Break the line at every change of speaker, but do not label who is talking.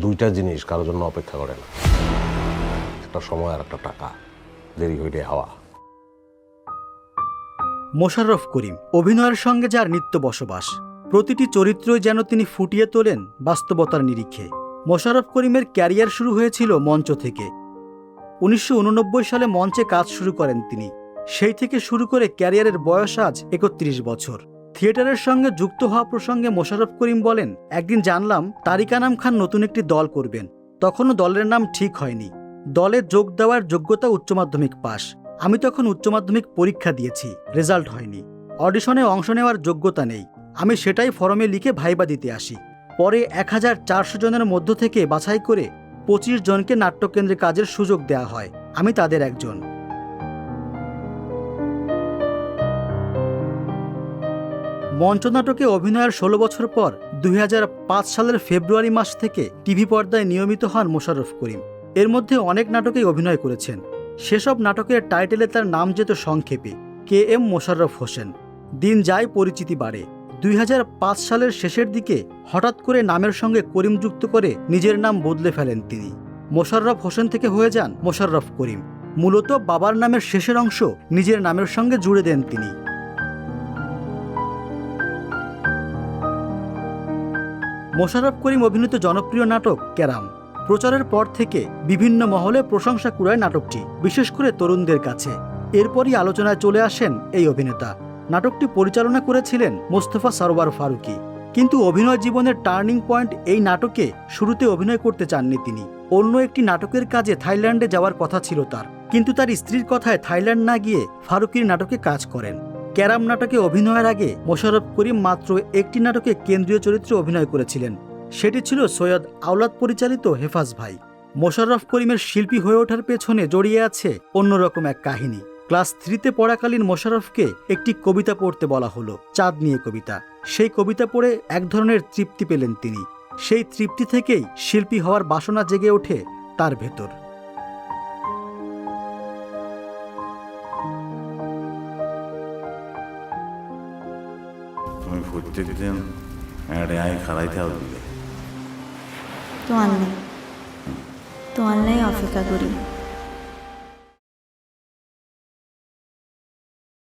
দুইটা জিনিস কারোর জন্য অপেক্ষা করে না। একটা সময় আর একটা টাকা। দেরি হইলে হাওয়া।
মোশাররফ করিম, অভিনয়ের সঙ্গে যার নিত্য বসবাস। প্রতিটি চরিত্রই যেন তিনি ফুটিয়ে তোলেন বাস্তবতার নিরিখে। মোশাররফ করিমের ক্যারিয়ার শুরু হয়েছিল মঞ্চ থেকে। উনিশশো উননব্বই সালে মঞ্চে কাজ শুরু করেন তিনি। সেই থেকে শুরু করে ক্যারিয়ারের বয়স আজ একত্রিশ বছর। থিয়েটারের সঙ্গে যুক্ত হওয়া প্রসঙ্গে মোশাররফ করিম বলেন, একদিন জানলাম তারিক আনাম খান নতুন একটি দল করবেন। তখনও দলের নাম ঠিক হয়নি। দলে যোগ দেওয়ার যোগ্যতা উচ্চ মাধ্যমিক পাশ আমি তখন উচ্চ মাধ্যমিক পরীক্ষা দিয়েছি, রেজাল্ট হয়নি। অডিশনে অংশ নেওয়ার যোগ্যতা নেই। আমি সেটাই ফরমে লিখে ভাইবা দিতে আসি। পরে এক হাজার চারশো জনের মধ্য থেকে বাছাই করে পঁচিশ জনকে নাট্যকেন্দ্রে কাজের সুযোগ দেওয়া হয়। আমি তাদের একজন। মঞ্চনাটকে অভিনয়ের ষোলো বছর পর দুই হাজার পাঁচ সালের ফেব্রুয়ারি মাস থেকে টিভি পর্দায় নিয়মিত হন মোশাররফ করিম। এর মধ্যে অনেক নাটকেই অভিনয় করেছেন। সেসব নাটকের টাইটেলে তার নাম যেত সংক্ষেপে, কে এম মোশাররফ হোসেন। দিন যায় পরিচিতি বাড়ে। দুই হাজার পাঁচ সালের শেষের দিকে হঠাৎ করে নামের সঙ্গে করিম যুক্ত করে নিজের নাম বদলে ফেলেন তিনি। মোশাররফ হোসেন থেকে হয়ে যান মোশাররফ করিম। মূলত বাবার নামের শেষের অংশ নিজের নামের সঙ্গে জুড়ে দেন তিনি। মোশাররফ করিম অভিনীত জনপ্রিয় নাটক ক্যারাম। প্রচারের পর থেকে বিভিন্ন মহলে প্রশংসা কুড়ায় নাটকটি, বিশেষ করে তরুণদের কাছে। এরপরই আলোচনায় চলে আসেন এই অভিনেতা। নাটকটি পরিচালনা করেছিলেন মোস্তফা সরোয়ার ফারুকি। কিন্তু অভিনয় জীবনের টার্নিং পয়েন্ট এই নাটকে শুরুতে অভিনয় করতে চাননি তিনি। অন্য একটি নাটকের কাজে থাইল্যান্ডে যাওয়ার কথা ছিল তার। কিন্তু তার স্ত্রীর কথায় থাইল্যান্ড না গিয়ে ফারুকির নাটকে কাজ করেন। ক্যারাম নাটকে অভিনয়ের আগে মোশাররফ করিম মাত্র একটি নাটকে কেন্দ্রীয় চরিত্রে অভিনয় করেছিলেন। সেটি ছিল সৈয়দ আওলাদ পরিচালিত হেফাজ ভাই। মোশাররফ করিমের শিল্পী হয়ে ওঠার পেছনে জড়িয়ে আছে অন্যরকম এক কাহিনী। ক্লাস থ্রিতে পড়াকালীন মোশাররফকে একটি কবিতা পড়তে বলা হলো, চাঁদ নিয়ে কবিতা। সেই কবিতা পড়ে এক ধরনের তৃপ্তি পেলেন তিনি। সেই তৃপ্তি থেকেই শিল্পী হওয়ার বাসনা জেগে ওঠে তার ভেতর।
তুমি প্রত্যেক দিন আই খাড়াইতে হবে।
তো আনলাই তো আনলাই অপেক্ষা করি।